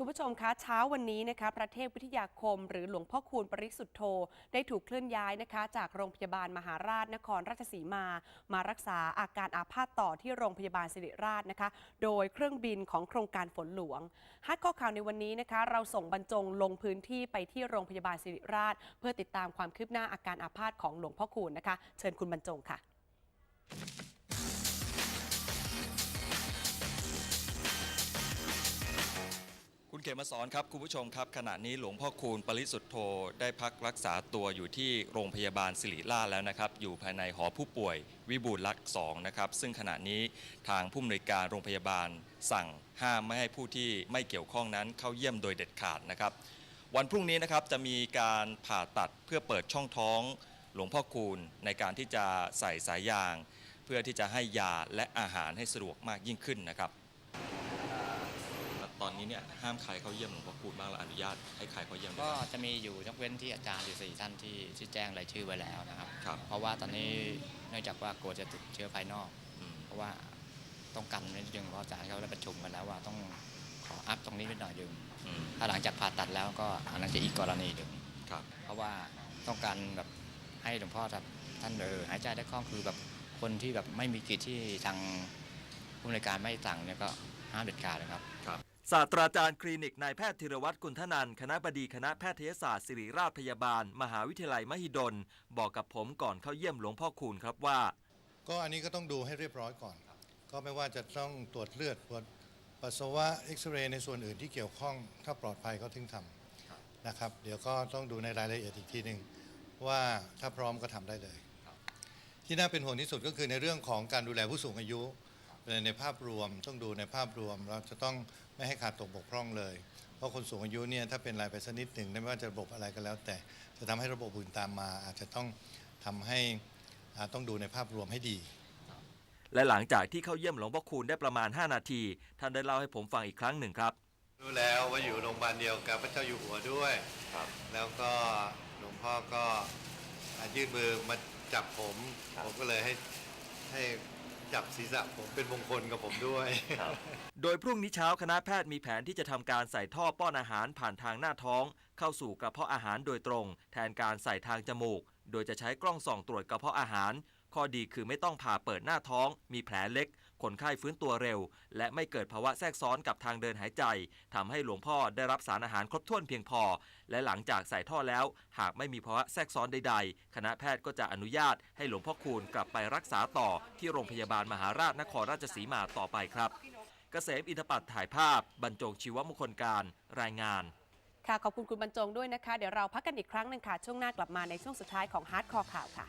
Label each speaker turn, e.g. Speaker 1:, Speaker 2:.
Speaker 1: คุณผู้ชมคะเช้าวันนี้นะคะพระเทพวิทยาคม หรือหลวงพ่อคูณปริสุทธโธ ได้ถูกเคลื่อนย้ายนะคะ จากโรงพยาบาลมหาราชนครราชสีมา มารักษาอาการอาภาษต่อที่โรงพยาบาลสิริราชนะคะ โดยเครื่องบินของโครงการฝนหลวงฮัทข้อข่าวในวันนี้นะคะ เราส่งบรรจงลงพื้นที่ไปที่โรงพยาบาลสิริราช เพื่อติดตามความคืบหน้าอาการอาภาษของหลวงพ่อคูณนะคะ เชิญคุณบรรจงค่ะ
Speaker 2: ขมสอนครับคุณผู้ชมครับขณะนี้หลวงพ่อคูณปริสุทธโธได้พักรักษาตัวอยู่ที่โรงพยาบาลสิริราชแล้วนะครับ อยู่ภายในหอผู้ป่วยวิบูลย์รักษ์สองนะครับซึ่งขณะนี้ทางผู้อำนวยการโรงพยาบาลสั่งห้ามไม่ให้ผู้ที่ไม่เกี่ยวข้องนั้นเข้าเยี่ยมโดยเด็ดขาดนะครับ วันพรุ่งนี้นะครับจะมีการผ่าตัดเพื่อเปิดช่องท้องหลวงพ่อคูณในการที่จะใส่สายยาง เพื่อที่จะให้ยาและอาหารให้สะดวกมากยิ่งขึ้นนะครับ นนี้เนี่ยห้ามใครเข้าเยี่ยมหลวงพ่อคูณบ้างเราอนุญาตให้ใครเข้าเยี่ยมได้
Speaker 3: ก็
Speaker 2: ไหม
Speaker 3: จะมีอยู่ยกเว้นที่อาจารย์อยู่สี่ท่านที่ที่แจ้งรายชื่อไว้แล้วนะครับ
Speaker 2: ครับ
Speaker 3: เพราะว่าตอนนี้เนื่องจากว่ากลัวจะติดเชื้อภายนอก
Speaker 2: อืม
Speaker 3: เพราะว่าต้องกันนิดนึงเพราะอาจารย์เขาได้ประชุมกันแล้วว่าต้องขออัพตรงนี้นิดหน่อยหนึง
Speaker 2: อืม
Speaker 3: ถ้าหลังจากผ่าตัดแล้วก็อันนั้นจะอีกกรณีหนึ่ง
Speaker 2: ครับ
Speaker 3: เพราะว่าต้องการแบบให้หลวงพ่อแบบท่านเออหายใจได้คล่องคือแบบคนที่แบบไม่มีกิจที่ทางผู้ในวยการไม่สั่งเนี่ยก็ห้ามเด็ดขาดเลยครับ
Speaker 4: ศาสตราจารย์คลินิกนายแพทย์ธีรวัตรกุลธนันท์คณะบดีคณะแพทยศาสตร์ศิริราชพยาบาล มหาวิทยาลัยมหิดล บอกกับผมก่อนเข้าเยี่ยมหลวงพ่อคูณครับว่า
Speaker 5: ก็อันนี้ก็ต้องดูให้เรียบร้อยก่อน ก็ไม่ว่าจะต้องตรวจเลือดตรวจปัสสาวะเอ็กซเรย์ในส่วนอื่นที่เกี่ยวข้องถ้าปลอดภัยก็ถึงทำนะครับ เดี๋ยวก็ต้องดูในรายละเอียดอีกทีหนึ่งว่าถ้าพร้อมก็ทำได้เลย ที่น่าเป็นห่วงที่สุดก็คือในเรื่องของการดูแลผู้สูงอายุ ในภาพรวมต้องดูในภาพรวมเราจะต้องไม่ให้ขาดตกบกพร่องเลย เพราะคนสูงอายุเนี่ยถ้าเป็นรายไปสักนิดหนึ่งไม่ว่าจะระบบอะไรก็แล้ว แต่จะทำให้ระบบอื่นตามมา อาจจะต้องทำให้อ่าต้องดูในภาพรวมให้ดี
Speaker 4: และหลังจากที่เข้าเยี่ยมหลวงพ่อคูณได้ประมาณ 5 นาที ท่านได้เล่าให้ผมฟังอีกครั้งหนึ่งครับ
Speaker 5: รู้แล้วว่าอยู่โรงพยาบาลเดียวกับพระเจ้าอยู่หัวด้วยแล้วก็หลวงพ่อก็อ่ายื่นมือมาจับผม ผมก็เลยให้ให้ จับศีรษะผมเป็นมงคลกับผมด้วย
Speaker 4: โดยพรุ่งนี้เช้าคณะแพทย์มีแผนที่จะทำการใส่ท่อป้อนอาหารผ่านทางหน้าท้อง เข้าสู่กระเพาะอาหารโดยตรง แทนการใส่ทางจมูก โดยจะใช้กล้องส่องตรวจกระเพาะอาหาร ข้อดีคือไม่ต้องผ่าเปิดหน้าท้อง มีแผลเล็ก คนไข้ฟื้นตัวเร็ว และไม่เกิดภาวะแทรกซ้อนกับทางเดินหายใจทำให้หลวงพ่อได้รับสารอาหารครบถ้วนเพียงพอ และหลังจากใส่ท่อแล้ว หากไม่มีภาวะแทรกซ้อนใดๆ คณะแพทย์ก็จะอนุญาตให้หลวงพ่อคูณกลับไปรักษาต่อที่โรงพยาบาลมหาราชนครราชสีมาต่อไปครับเกษมอินทปัตถ่ายภาพ บรรจงชีวมงคลการรายงาน
Speaker 1: ค่ะขอบคุณคุณบรรจงด้วยนะคะ เดี๋ยวเราพักกันอีกครั้งหนึ่งค่ะ ช่วงหน้ากลับมาในช่วงสุดท้ายของฮาร์ดคอร์ข่าวค่ะ